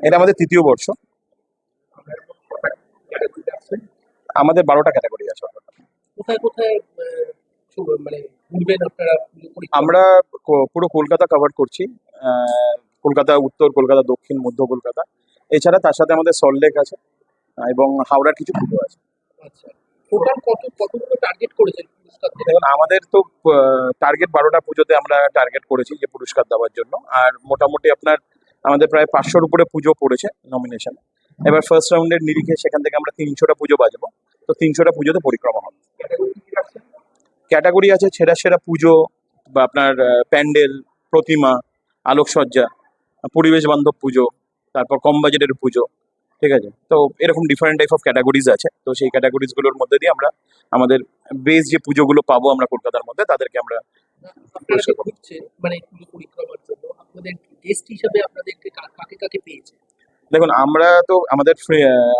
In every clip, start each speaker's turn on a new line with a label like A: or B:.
A: এটা আমাদের তৃতীয় বর্ষ। আমাদের বারোটা ক্যাটাগরি আছে আমরা পুরো কলকাতা কভার করছি কলকাতা উত্তর কলকাতা দক্ষিণ মধ্য কলকাতা। এছাড়া তার সাথে আমাদের সল্টলেক আছে এবং হাওড়ার কিছু পুজো আছে।
B: আচ্ছা। কত কতগুলো টার্গেট করেছেন?
A: দেখুন, আমাদের তো টার্গেট বারোটা পুজোতে আমরা টার্গেট করেছি যে পুরস্কার দেওয়ার জন্য। আর মোটামুটি আপনার, আমাদের প্রায় পাঁচশোর উপরে পুজো পড়েছে নমিনেশন এবার ফার্স্ট রাউন্ডের নিরিখে সেখান থেকে আমরা তিনশোটা পুজো বাজবো। তো তিনশোটা পুজোতে পরিক্রমা হবে। ক্যাটাগরি আছে সেরা সেরা পুজো বা আপনার প্যান্ডেল, প্রতিমা, আলোকসজ্জা পরিবেশ বান্ধব পুজো, তারপর কম বাজেটের পুজো, ঠিক আছে? তো এরকম ডিফারেন্ট টাইপ অফ ক্যাটাগরিজ আছে। তো সেই ক্যাটাগরিজগুলোর মধ্যে দিয়ে আমরা আমাদের বেস যে পুজোগুলো পাবো আমরা কলকাতার মধ্যে তাদেরকে আমরা
B: মানে পরিক্রমার জন্য আপনাদের গেস্ট হিসাবে আপনাদেরকে কাকে কাকে পেয়েছে?
A: দেখুন আমরা তো আমাদের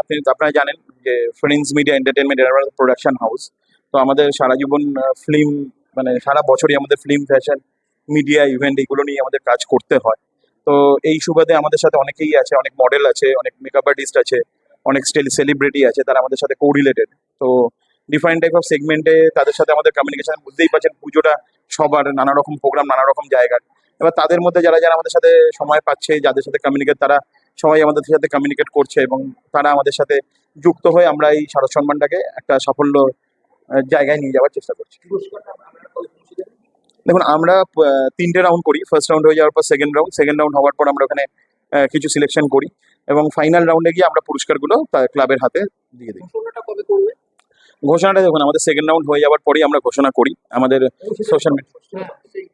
A: আপনি আপনারা জানেন যে ফ্রেন্ডস মিডিয়া এন্টারটেনমেন্ট এরা প্রোডাকশন হাউস তো আমাদের সারা জীবন ফিল্ম মানে সারা বছরই আমাদের ফিল্ম ফ্যাশন মিডিয়া ইভেন্ট এগুলো নিয়ে আমাদের কাজ করতে হয়। তো এই সুবাদে আমাদের সাথে অনেকেই আছে অনেক মডেল আছে অনেক মেকআপ আর্টিস্ট আছে। অনেক স্টেল সেলিব্রিটি আছে, তারা আমাদের সাথে কো রিলেটেড তো ডিফারেন্ট টাইপ অফ সেগমেন্টে তাদের সাথে আমাদের কমিউনিকেশন বুঝতেই পারছেন পুজোটা সবার নানা রকম প্রোগ্রাম নানা রকম জায়গার। এবার তাদের মধ্যে যারা যারা আমাদের সাথে সময় পাচ্ছে, যাদের সাথে কমিউনিকেট তারা সবাই আমাদের সাথে কমিউনিকেট করছে এবং তারা আমাদের সাথে যুক্ত হয়ে আমরা এই শারদ সম্মানটাকে একটা সাফল্য জায়গায় নিয়ে যাওয়ার চেষ্টা করছি। দেখুন, আমরা তিনটে রাউন্ড করি। ফার্স্ট রাউন্ড হয়ে যাওয়ার পর সেকেন্ড রাউন্ড সেকেন্ড রাউন্ড হওয়ার পর আমরা ওখানে কিছু সিলেকশন করি এবং ফাইনাল রাউন্ডে গিয়ে আমরা পুরস্কারগুলো ক্লাবের হাতে দিয়ে দিই।
B: ঘোষণাটা
A: দেখুন আমাদের সেকেন্ড রাউন্ড হয়ে যাওয়ার পরেই আমরা ঘোষণা করি আমাদের সোশ্যাল মিডিয়া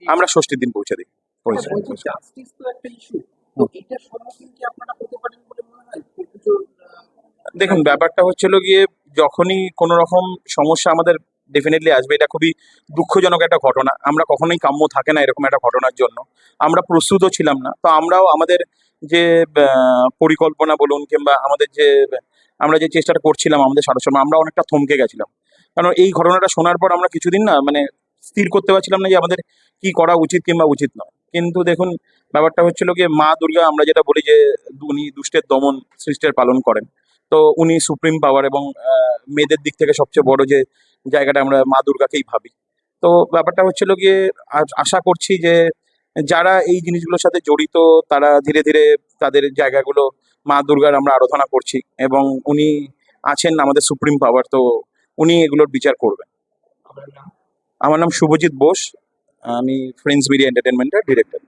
A: আমরা ষষ্ঠীর দিন পৌঁছে দিই।
B: হ্যাঁ,
A: দেখুন ব্যাপারটা হচ্ছিল গিয়ে যখনই কোনো রকম সমস্যা আমাদের ডেফিনেটলি আসবে এটা খুবই দুঃখজনক একটা ঘটনা। আমরা কখনোই কাম্য থাকে না এরকম একটা ঘটনার জন্য। আমরা প্রস্তুতও ছিলাম না। তো আমরাও আমাদের যে পরিকল্পনা বলুন কিংবা আমাদের যে, আমরা যে চেষ্টাটা করছিলাম আমাদের সারস্বম আমরা অনেকটা থমকে গেছিলাম। কারণ এই ঘটনাটা শোনার পর আমরা কিছুদিন না মানে স্থির করতে পারছিলাম না যে আমাদের কি করা উচিত কিংবা উচিত নয়। কিন্তু দেখুন, ব্যাপারটা হচ্ছিল গিয়ে মা দুর্গা, আমরা যেটা বলি যে, উনি দুষ্টের দমন সৃষ্টের পালন করেন। তো উনি সুপ্রিম পাওয়ার এবং মেয়েদের দিক থেকে সবচেয়ে বড় যে জায়গাটা আমরা মা দুর্গাকেই ভাবি। তো ব্যাপারটা হচ্ছিল গিয়ে আশা করছি যে যারা এই জিনিসগুলোর সাথে জড়িত তারা ধীরে ধীরে তাদের জায়গাগুলো মা দুর্গার আমরা আরাধনা করছি এবং উনি আছেন আমাদের সুপ্রিম পাওয়ার তো উনি এগুলোর বিচার করবেন। আমার নাম শুভজিৎ বোস আমি ফ্রেন্ডস মিডিয়া এন্টারটেনমেন্টের ডিরেক্টর